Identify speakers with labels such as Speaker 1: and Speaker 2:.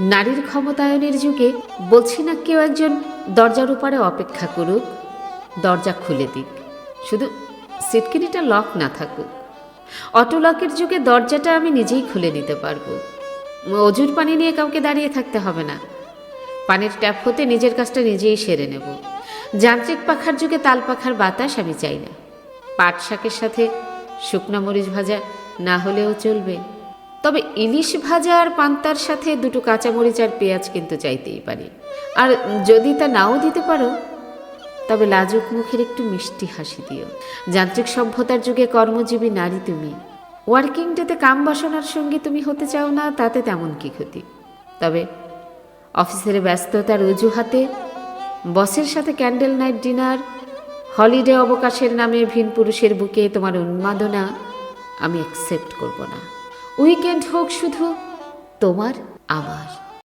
Speaker 1: নারীর ক্ষমতায়নের যুগে বলছি না কেউ একজন দরজার উপরে অপেক্ষা করুক, দরজা খুলে দিক। শুধু সিটকিনিটা লক না থাকুক। অটো লকের যুগে দরজাটা আমি নিজেই খুলে নিতে পারব। অজুর পানি নিয়ে কাউকে দাঁড়িয়ে থাকতে হবে না। পানির ট্যাপ হতে নিজের কাজটা নিজেই সেরে নেব। যান্ত্রিক পাখার যুগে তাল পাখার বাতাস আমি চাই না। পাট শাকের সাথে শুকনা মরিচ ভাজা না হলেও চলবে। তবে ইলিশ ভাজা আর পান্তার সাথে দুটো কাঁচামরিচ আর পেঁয়াজ কিন্তু চাইতেই পারি। আর যদি তা নাও দিতে পারো, তবে লাজুক মুখের একটু মিষ্টি হাসি দিও। যান্ত্রিক সভ্যতার যুগে কর্মজীবী নারী তুমি। ওয়ার্কিং ডেতে কাম বাসনার সঙ্গী তুমি হতে চাও না, তাতে তেমন কি ক্ষতি। তবে অফিসের ব্যস্ততার অজুহাতে, বসের সাথে ক্যান্ডেল নাইট ডিনার, হলিডে অবকাশের নামে ভিন পুরুষের বুকে তোমার উন্মাদনা আমি অ্যাকসেপ্ট করব না। উইকেন্ড হোক শুধু তোমার আমার।